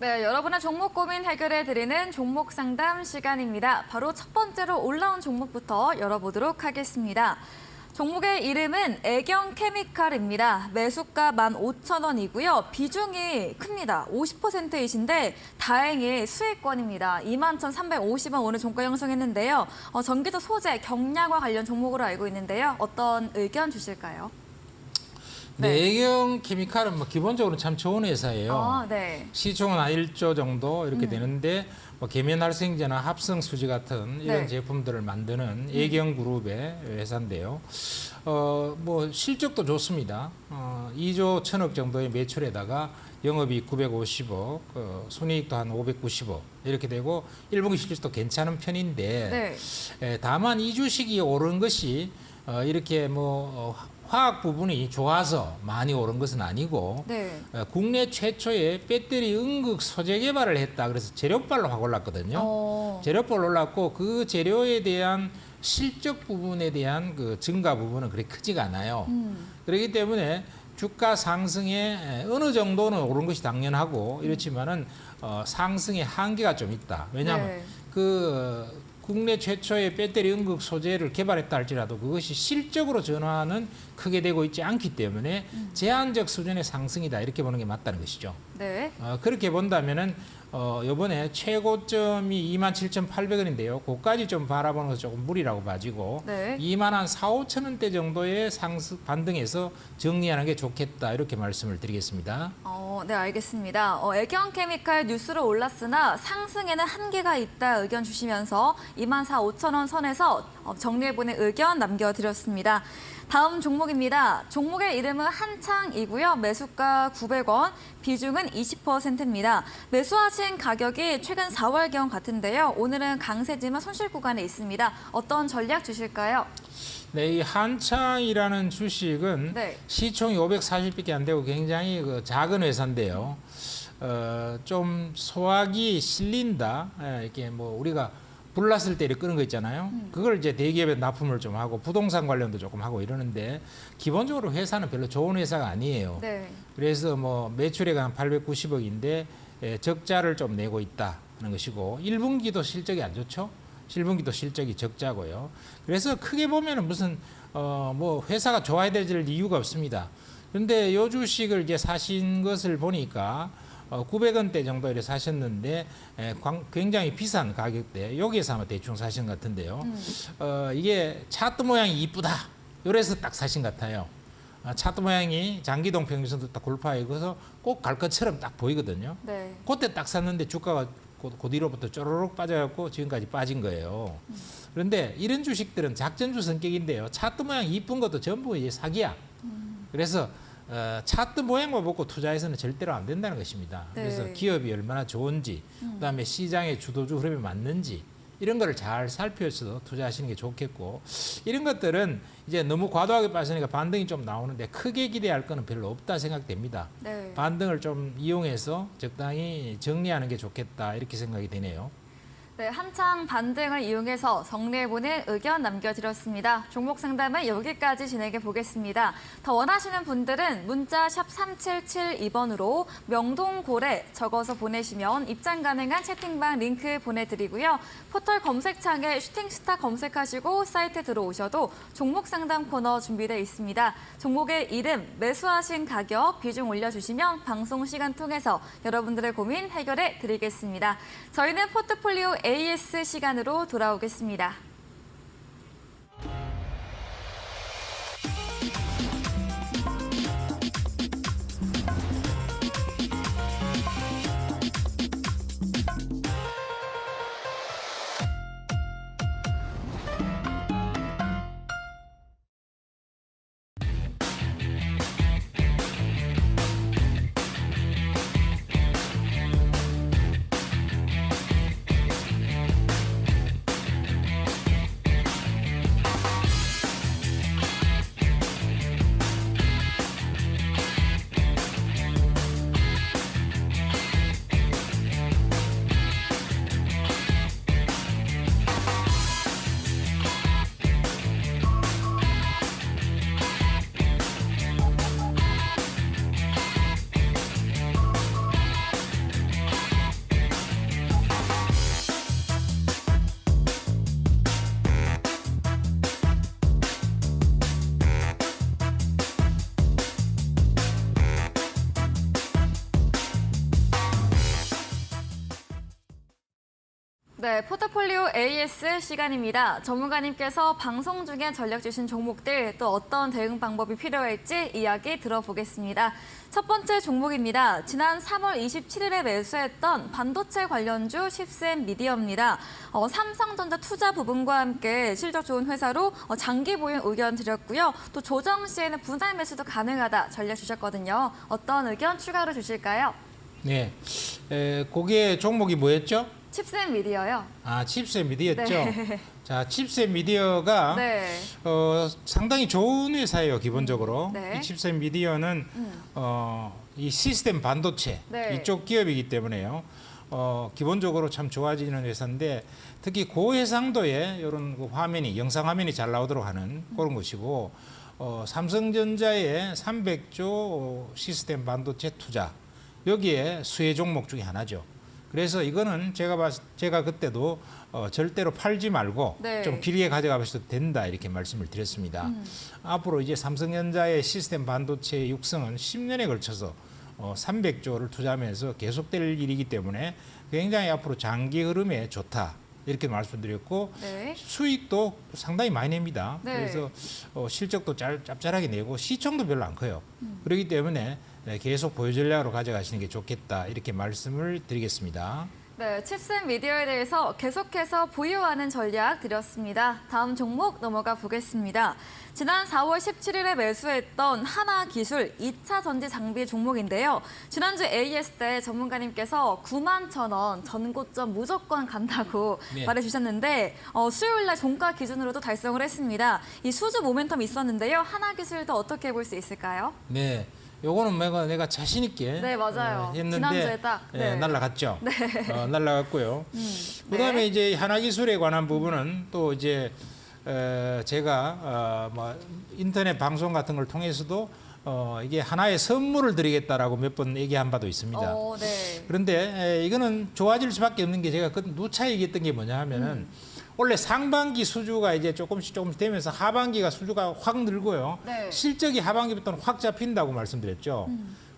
네, 여러분의 종목 고민 해결해 드리는 종목 상담 시간입니다. 바로 첫 번째로 올라온 종목부터 열어보도록 하겠습니다. 종목의 이름은 애경 케미칼입니다. 매수가 15,000원이고요. 비중이 큽니다. 50%이신데 다행히 수익권입니다. 21,350원 오늘 종가 형성했는데요. 어, 전기적 소재, 경량과 관련 종목으로 알고 있는데요. 어떤 의견 주실까요? 네. 내경 케미칼은 뭐 기본적으로 참 좋은 회사예요. 아, 네. 시총은 한 1조 정도 이렇게 음. 되는데 뭐 계면활성제나 합성 수지 같은 이런 네. 제품들을 만드는 애경 그룹의 회사인데요. 어, 뭐 실적도 좋습니다. 어, 2조 1000억 정도의 매출에다가 영업이익 950억, 어, 순이익도 한 590억 이렇게 되고 1분기 실적도 괜찮은 편인데 네. 에, 다만 이 주식이 오른 것이 어, 이렇게 뭐 어, 화학 부분이 좋아서 많이 오른 것은 아니고 네. 어, 국내 최초의 배터리 응급 소재 개발을 했다. 그래서 재료발로 확 올랐거든요. 어, 재료발 올랐고 그 재료에 대한 실적 부분에 대한 그 증가 부분은 그렇게 크지가 않아요. 음. 그렇기 때문에 주가 상승에 어느 정도는 오른 것이 당연하고 이렇지만은 어, 상승의 한계가 좀 있다. 왜냐하면 네. 그 어, 국내 최초의 배터리 응급 소재를 개발했다 할지라도 그것이 실적으로 전환은 크게 되고 있지 않기 때문에 제한적 수준의 상승이다 이렇게 보는 게 맞다는 것이죠. 네. 어, 그렇게 본다면은 어, 이번에 최고점이 27,800원인데요. 그까지 좀 바라보는 것은 조금 무리라고 봐지고 네. 2만 한 4, 5천 원대 정도의 상승 반등해서 정리하는 게 좋겠다 이렇게 말씀을 드리겠습니다. 어, 네, 알겠습니다. 어, 애경 케미칼 뉴스로 올랐으나 상승에는 한계가 있다 의견 주시면서 24,500원 선에서 어, 정리해보는 의견 남겨드렸습니다. 다음 종목입니다. 종목의 이름은 한창이고요. 매수가 900원, 비중은 20%입니다. 매수하신 가격이 최근 4월경 같은데요. 오늘은 강세지만 손실 구간에 있습니다. 어떤 전략 주실까요? 네, 이 한창이라는 주식은 네. 시총이 540밖에 안 되고 굉장히 그 작은 회사인데요. 어, 좀 소화기 실린다. 예, 이렇게 뭐 우리가 불났을 때 이렇게 끄는 거 있잖아요. 그걸 이제 대기업에 납품을 좀 하고 부동산 관련도 조금 하고 이러는데 기본적으로 회사는 별로 좋은 회사가 아니에요. 네. 그래서 뭐 매출액 한 890억인데 예, 적자를 좀 내고 있다는 것이고 1분기도 실적이 안 좋죠. 1분기도 실적이 적자고요. 그래서 크게 보면은 무슨 어 뭐 회사가 좋아야 될 이유가 없습니다. 그런데 요 주식을 이제 사신 것을 보니까 어 900원대 정도 이렇게 사셨는데 에, 광- 굉장히 비싼 가격대 여기에서 아마 대충 사신 것 같은데요. 어 이게 차트 모양이 이쁘다. 요래서 딱 사신 것 같아요. 아, 차트 모양이 장기동 평균선도 딱 골파에 그래서 꼭 갈 것처럼 딱 보이거든요. 네. 그때 딱 샀는데 주가가 그, 그 뒤로부터 쪼르륵 빠져갖고 지금까지 빠진 거예요. 그런데 이런 주식들은 작전주 성격인데요. 차트 모양 이쁜 것도 전부 이제 사기야. 그래서 어, 차트 모양만 보고 투자해서는 절대로 안 된다는 것입니다. 네. 그래서 기업이 얼마나 좋은지, 그다음에 시장의 주도주 흐름이 맞는지 이런 거를 잘 살펴서 투자하시는 게 좋겠고 이런 것들은 이제 너무 과도하게 빠지니까 반등이 좀 나오는데 크게 기대할 거는 별로 없다 생각됩니다. 네. 반등을 좀 이용해서 적당히 정리하는 게 좋겠다 이렇게 생각이 되네요. 네, 한창 반등을 이용해서 정리해보는 의견 남겨드렸습니다. 종목 상담은 여기까지 진행해 보겠습니다. 더 원하시는 분들은 문자 샵 3772번으로 명동고래 적어서 보내시면 입장 가능한 채팅방 링크 보내드리고요. 포털 검색창에 슈팅스타 검색하시고 사이트 들어오셔도 종목 상담 코너 준비되어 있습니다. 종목의 이름, 매수하신 가격, 비중 올려주시면 방송 시간 통해서 여러분들의 고민 해결해 드리겠습니다. 저희는 포트폴리오 AS 시간으로 돌아오겠습니다. 네, 포트폴리오 AS 시간입니다. 전문가님께서 방송 중에 전략 주신 종목들 또 어떤 대응 방법이 필요할지 이야기 들어보겠습니다. 첫 번째 종목입니다. 지난 3월 27일에 매수했던 반도체 관련주 십센 미디어입니다. 어, 삼성전자 투자 부분과 함께 실적 좋은 회사로 어, 장기 보유 의견 드렸고요. 또 조정 시에는 분할 매수도 가능하다 전략 주셨거든요. 어떤 의견 추가로 주실까요? 네. 에, 그게 종목이 뭐였죠? 칩센 미디어요. 아, 칩셋 미디어였죠. 네. 자, 칩셋 미디어가 네. 어, 상당히 좋은 회사예요, 기본적으로. 네. 이 칩셋 미디어는 음. 어, 이 시스템 반도체 네. 이쪽 기업이기 때문에요. 어, 기본적으로 참 좋아지는 회사인데 특히 고해상도의 이런 그 화면이 영상 화면이 잘 나오도록 하는 그런 것이고 어, 삼성전자의 300조 시스템 반도체 투자 여기에 수혜 종목 중에 하나죠. 그래서 이거는 제가 봤 제가 그때도 어, 절대로 팔지 말고 네. 좀 길게 가져가셔도 된다 이렇게 말씀을 드렸습니다. 음. 앞으로 이제 삼성전자의 시스템 반도체 육성은 10년에 걸쳐서 어, 300조를 투자하면서 계속될 일이기 때문에 굉장히 앞으로 장기 흐름에 좋다 이렇게 말씀드렸고 네. 수익도 상당히 많이 냅니다. 네. 그래서 어, 실적도 짤, 짭짤하게 내고 시총도 별로 안 커요. 음. 그렇기 때문에 네, 계속 보유 전략으로 가져가시는 게 좋겠다 이렇게 말씀을 드리겠습니다. 네, 칩셋 미디어에 대해서 계속해서 보유하는 전략 드렸습니다. 다음 종목 넘어가 보겠습니다. 지난 4월 17일에 매수했던 하나 기술 2차 전지 장비 종목인데요. 지난주 AS 때 전문가님께서 9만 천 원 전고점 무조건 간다고 네. 말해주셨는데 어, 수요일 날 종가 기준으로도 달성을 했습니다. 이 수주 모멘텀 있었는데요. 하나 기술도 어떻게 볼 수 있을까요? 네. 요거는 내가 내가 자신 있게 네, 맞아요. 어, 했는데 지난주에 딱, 예, 네. 날라갔죠. 어, 날라갔고요. 음, 그다음에 네. 이제 하나 기술에 관한 부분은 또 이제 어, 제가 어, 뭐 인터넷 방송 같은 걸 통해서도 어, 이게 하나의 선물을 드리겠다라고 몇 번 얘기한 바도 있습니다. 어, 네. 그런데 에, 이거는 좋아질 수밖에 없는 게 제가 그 누차 얘기했던 게 뭐냐 하면은 원래 상반기 수주가 이제 조금씩 조금씩 되면서 하반기가 수주가 확 늘고요. 네. 실적이 하반기부터는 확 잡힌다고 말씀드렸죠.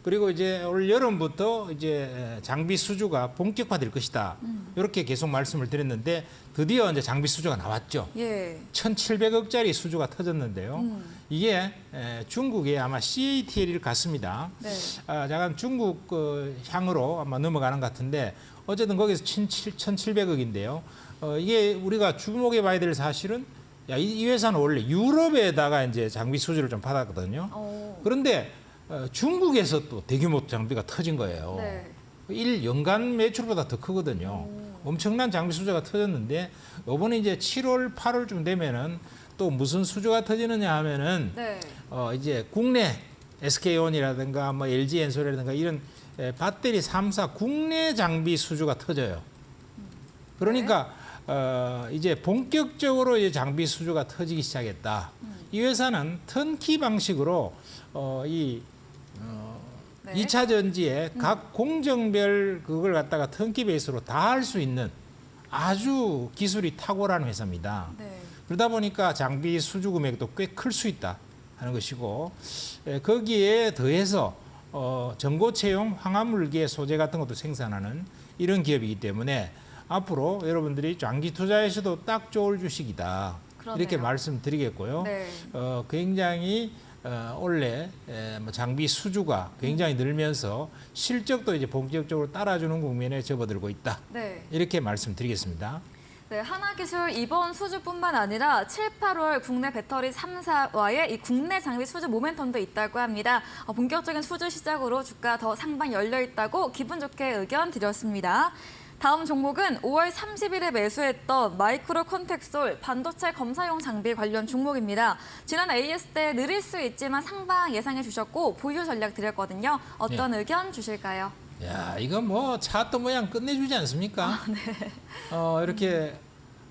그리고 이제 올 여름부터 이제 장비 수주가 본격화될 것이다. 이렇게 계속 말씀을 드렸는데 드디어 이제 장비 수주가 나왔죠. 예. 1,700억짜리 수주가 터졌는데요. 음. 이게 에, 중국의 아마 CATL일 같습니다. 네. 아, 약간 중국 그 향으로 아마 넘어가는 것 같은데 어쨌든 거기서 1,700억인데요. 어, 이게 우리가 주목해 봐야 될 사실은 야, 이, 이 회사는 원래 유럽에다가 이제 장비 수주를 좀 받았거든요. 어, 그런데 어, 중국에서 또 대규모 장비가 터진 거예요. 네. 일 연간 매출보다 더 크거든요. 엄청난 장비 수주가 터졌는데 이번에 이제 7월, 8월쯤 되면은 또 무슨 수주가 터지느냐 하면은 네. 어 이제 국내 SK온이라든가 뭐 LG 엔솔이라든가 이런 에, 배터리 3사 국내 장비 수주가 터져요. 그러니까 어 이제 본격적으로 이제 장비 수주가 터지기 시작했다. 이 회사는 턴키 방식으로 어이 네. 이 2차 전지에 각 공정별 그걸 갖다가 턴키 베이스로 다 할 수 있는 아주 기술이 탁월한 회사입니다. 네. 그러다 보니까 장비 수주 금액도 꽤 클 수 있다 하는 것이고 에, 거기에 더해서 어, 전고체용 황화물계 소재 같은 것도 생산하는 이런 기업이기 때문에 앞으로 여러분들이 장기 투자에서도 딱 좋을 주식이다 그러네요. 이렇게 말씀드리겠고요. 네. 어, 굉장히 어, 원래 에, 뭐 장비 수주가 굉장히 늘면서 실적도 이제 본격적으로 따라주는 국면에 접어들고 있다. 네. 이렇게 말씀드리겠습니다. 네, 하나기술 이번 수주뿐만 아니라 7, 8월 국내 배터리 3사와의 이 국내 장비 수주 모멘텀도 있다고 합니다. 어, 본격적인 수주 시작으로 주가 더 상방 열려 있다고 기분 좋게 의견 드렸습니다. 다음 종목은 5월 30일에 매수했던 마이크로 컨택솔 반도체 검사용 장비 관련 종목입니다. 지난 AS 때 느릴 수 있지만 상방 예상해 주셨고 보유 전략 드렸거든요. 어떤 의견 주실까요? 야, 이거 뭐 차트 모양 끝내주지 않습니까? 어, 이렇게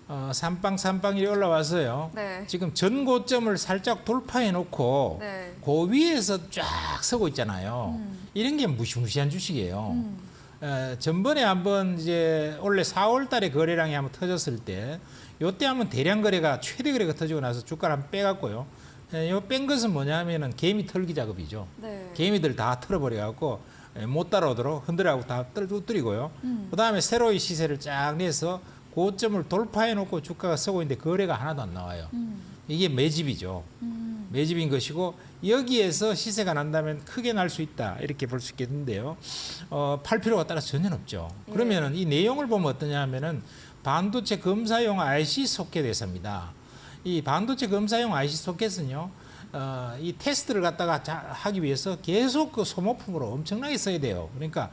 어, 삼빵 삼빵이 올라와서요. 네. 지금 전고점을 살짝 돌파해 놓고 네. 그 위에서 쫙 서고 있잖아요. 음. 이런 게 무시무시한 주식이에요. 에, 전번에 한번 이제 원래 4월 달에 거래량이 한번 터졌을 때 요때 한번 대량 거래가 최대 거래가 터지고 나서 주가를 한번 빼갔고요. 요뺀 것은 뭐냐면은 개미 털기 작업이죠. 네. 개미들 다 털어버려 갖고 못 따라오도록 흔들하고 다 떨어뜨리고요. 음. 그다음에 새로이 시세를 쫙 내서 고점을 돌파해 놓고 주가가 서고 있는데 거래가 하나도 안 나와요. 음. 이게 매집이죠. 음. 매집인 것이고 여기에서 시세가 난다면 크게 날 수 있다 이렇게 볼 수 있겠는데요. 어, 팔 필요가 따라서 전혀 없죠. 예. 그러면은 이 내용을 보면 어떠냐면은 반도체 검사용 IC 소켓 회사입니다. 이 반도체 검사용 IC 소켓은요. 어, 이 테스트를 갖다가 자, 하기 위해서 계속 그 소모품으로 엄청나게 써야 돼요. 그러니까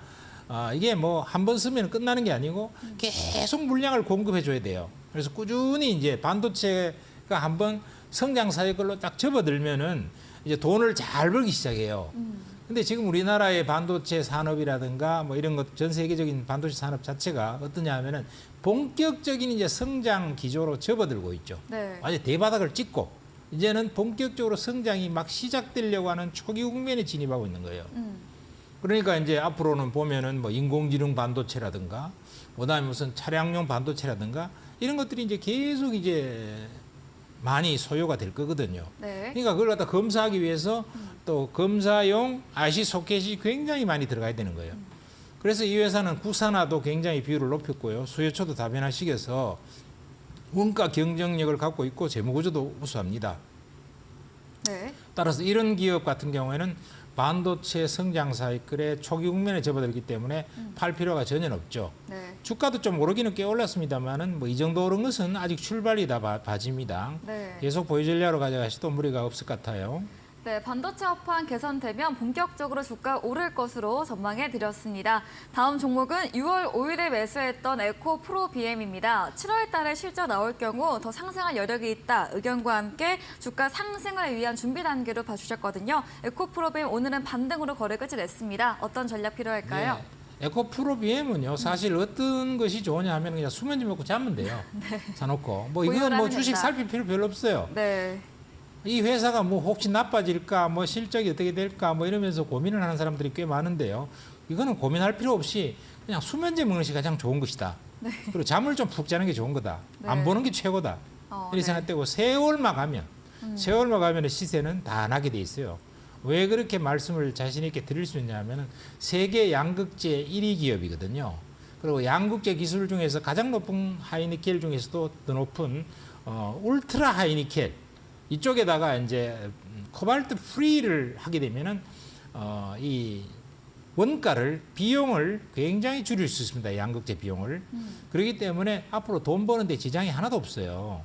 어, 이게 뭐 한 번 쓰면 끝나는 게 아니고 계속 물량을 공급해 줘야 돼요. 그래서 꾸준히 이제 반도체가 한번 성장 사이클로 딱 접어들면은 이제 돈을 잘 벌기 시작해요. 음. 근데 지금 우리나라의 반도체 산업이라든가 뭐 이런 것 전 세계적인 반도체 산업 자체가 어떠냐 하면은 본격적인 이제 성장 기조로 접어들고 있죠. 네. 아주 대바닥을 찍고 이제는 본격적으로 성장이 막 시작되려고 하는 초기 국면에 진입하고 있는 거예요. 음. 그러니까 이제 앞으로는 보면은 뭐 인공지능 반도체라든가 그다음에 무슨 차량용 반도체라든가 이런 것들이 이제 계속 이제 많이 소요가 될 거거든요. 네. 그러니까 그걸 갖다 검사하기 위해서 또 검사용 IC 소켓이 굉장히 많이 들어가야 되는 거예요. 그래서 이 회사는 국산화도 굉장히 비율을 높였고요. 수요처도 다변화시켜서 원가 경쟁력을 갖고 있고 재무구조도 우수합니다. 네. 따라서 이런 기업 같은 경우에는 반도체 성장 사이클의 초기 국면에 접어들기 때문에 팔 필요가 전혀 없죠. 네. 주가도 좀 오르기는 꽤 올랐습니다만은 뭐 이 정도 오른 것은 아직 출발이다 봐- 봐집니다. 네. 계속 보유 전략으로 가져가셔도 무리가 없을 것 같아요. 네, 반도체 업황 개선되면 본격적으로 주가 오를 것으로 전망해 드렸습니다. 다음 종목은 6월 5일에 매수했던 에코 프로 BM입니다. 7월 달에 실적 나올 경우 더 상승할 여력이 있다. 의견과 함께 주가 상승을 위한 준비 단계로 봐주셨거든요. 에코 프로 BM 오늘은 반등으로 거래 끝이 냈습니다. 어떤 전략 필요할까요? 네. 에코 프로 BM은요 사실 어떤 것이 좋으냐 하면 그냥 수면제 먹고 자면 돼요. 사놓고 뭐 이건 뭐 주식 된다. 살필 필요 별로 없어요. 네. 이 회사가 뭐 혹시 나빠질까 뭐 실적이 어떻게 될까 뭐 이러면서 고민을 하는 사람들이 꽤 많은데요. 이거는 고민할 필요 없이 그냥 수면제 먹는 것이 가장 좋은 것이다. 그리고 잠을 좀 푹 자는 게 좋은 거다. 네. 안 보는 게 최고다. 어, 이렇게 네. 생각되고 세월만 가면 세월만 가면 시세는 다 나게 돼 있어요. 왜 그렇게 말씀을 자신 있게 드릴 수 있냐면은 세계 양극재 1위 기업이거든요. 그리고 양극재 기술 중에서 가장 높은 하이니켈 중에서도 더 높은 어, 울트라 하이니켈 이쪽에다가 이제 음, 코발트 프리를 하게 되면은 어, 이 원가를 비용을 굉장히 줄일 수 있습니다. 양극재 비용을. 그렇기 때문에 앞으로 돈 버는데 지장이 하나도 없어요.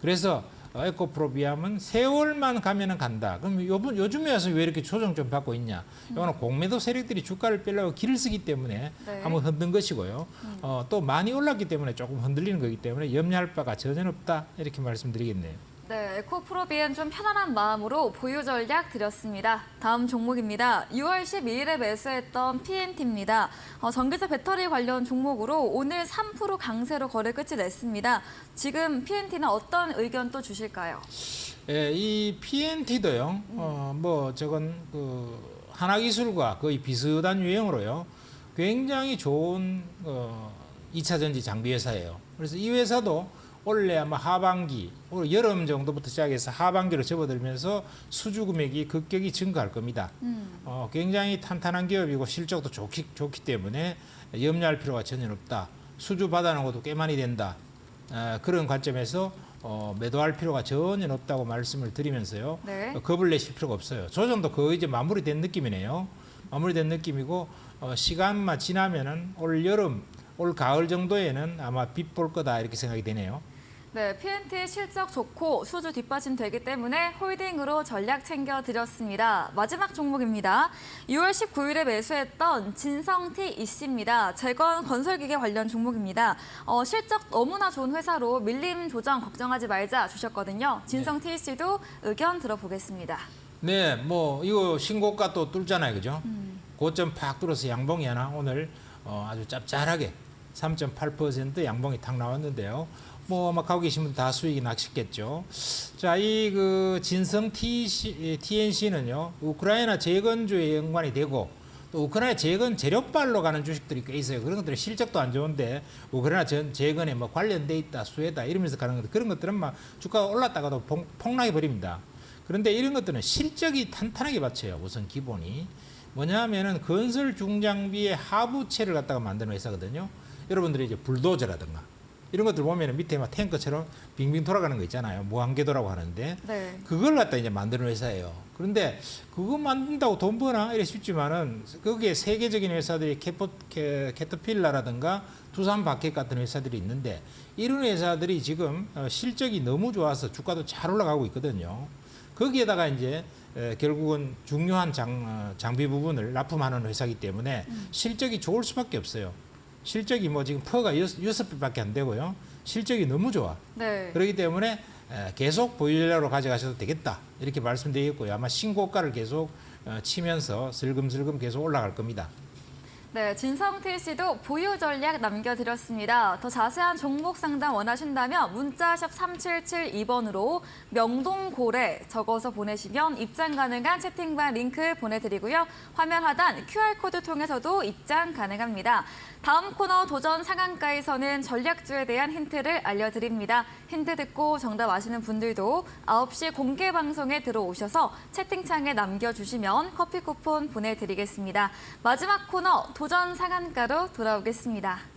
그래서 어, 에코프로비암은 세월만 가면은 간다. 그럼 요번 요즘에 와서 왜 이렇게 조정 좀 받고 있냐? 이거는 공매도 세력들이 주가를 빼려고 길을 쓰기 때문에 네. 한번 흔든 것이고요. 어, 또 많이 올랐기 때문에 조금 흔들리는 거기 때문에 염려할 바가 전혀 없다 이렇게 말씀드리겠네요. 네, 에코프로비엔 좀 편안한 마음으로 보유 전략 드렸습니다. 다음 종목입니다. 6월 12일에 매수했던 PNT입니다. 어, 전기차 배터리 관련 종목으로 오늘 3% 강세로 거래 끝이 냈습니다. 지금 PNT는 어떤 의견 또 주실까요? 예, 이 PNT도요. 어, 뭐 저건 그 하나기술과 거의 비슷한 유형으로요. 굉장히 좋은 어, 2차 전지 장비 회사예요. 그래서 이 회사도 원래 아마 하반기, 올 여름 정도부터 시작해서 하반기로 접어들면서 수주 금액이 급격히 증가할 겁니다. 음, 어, 굉장히 탄탄한 기업이고 실적도 좋기, 좋기 때문에 염려할 필요가 전혀 없다. 수주 받아놓은 것도 꽤 많이 된다. 아, 그런 관점에서 어, 매도할 필요가 전혀 없다고 말씀을 드리면서요. 네. 어, 겁을 내실 필요가 없어요. 조정도 거의 이제 마무리된 느낌이네요. 마무리된 느낌이고 어, 시간만 지나면은 올 여름, 올 가을 정도에는 아마 빛볼 거다 이렇게 생각이 되네요. 네, PNT 실적 좋고 수주 뒷받침 되기 때문에 홀딩으로 전략 챙겨 드렸습니다. 마지막 종목입니다. 6월 19일에 매수했던 진성T 이씨입니다. 재건 건설기계 관련 종목입니다. 어, 실적 너무나 좋은 회사로 밀림 조정 걱정하지 말자 주셨거든요. 진성T 이씨도 의견 들어보겠습니다. 네, 뭐 이거 신고가 또 뚫잖아요, 그죠? 고점 팍 뚫어서 양봉이 하나 오늘 어, 아주 짭짤하게 3.8% 양봉이 탁 나왔는데요. 뭐 아마 가고 계신 분 다 수익이 나셨겠죠. 자, 이 그 진성 TC, TNC는요, 우크라이나 재건주에 연관이 되고 또 우크라이나 재건 재료발로 가는 주식들이 꽤 있어요. 그런 것들은 실적도 안 좋은데 우크라이나 전 재건에 뭐 관련돼 있다, 수혜다 이러면서 가는 것들 그런 것들은 막 주가가 올랐다가도 폭, 폭락해 버립니다. 그런데 이런 것들은 실적이 탄탄하게 받쳐요. 우선 기본이 뭐냐면은 건설 중장비의 하부체를 갖다가 만드는 회사거든요. 여러분들이 이제 불도저라든가 이런 것들 보면 밑에 막 탱크처럼 빙빙 돌아가는 거 있잖아요. 무한궤도라고 하는데 네. 그걸 갖다 이제 만드는 회사예요. 그런데 그거 만든다고 돈 버나 이래 싶지만은 거기에 세계적인 회사들이 캐포, 캐, 캐터필라라든가 두산 바켓 같은 회사들이 있는데 이런 회사들이 지금 어, 실적이 너무 좋아서 주가도 잘 올라가고 있거든요. 거기에다가 이제 에, 결국은 중요한 장, 어, 장비 부분을 납품하는 회사이기 때문에 실적이 좋을 수밖에 없어요. 실적이 뭐 지금 퍼가 여섯, 배밖에 안 되고요. 실적이 너무 좋아. 네. 그렇기 때문에 에, 계속 보유전략으로 가져가셔도 되겠다 이렇게 말씀드리겠고요. 아마 신고가를 계속 어, 치면서 슬금슬금 계속 올라갈 겁니다. 네, 진성태 씨도 보유 전략 남겨드렸습니다. 더 자세한 종목 상담 원하신다면 문자샵 3772번으로 명동고래 적어서 보내시면 입장 가능한 채팅방 링크 보내드리고요. 화면 하단 QR코드 통해서도 입장 가능합니다. 다음 코너 도전 상한가에서는 전략주에 대한 힌트를 알려드립니다. 힌트 듣고 정답 아시는 분들도 9시 공개 방송에 들어오셔서 채팅창에 남겨주시면 커피 쿠폰 보내드리겠습니다. 마지막 코너 도전 상한가로 돌아오겠습니다.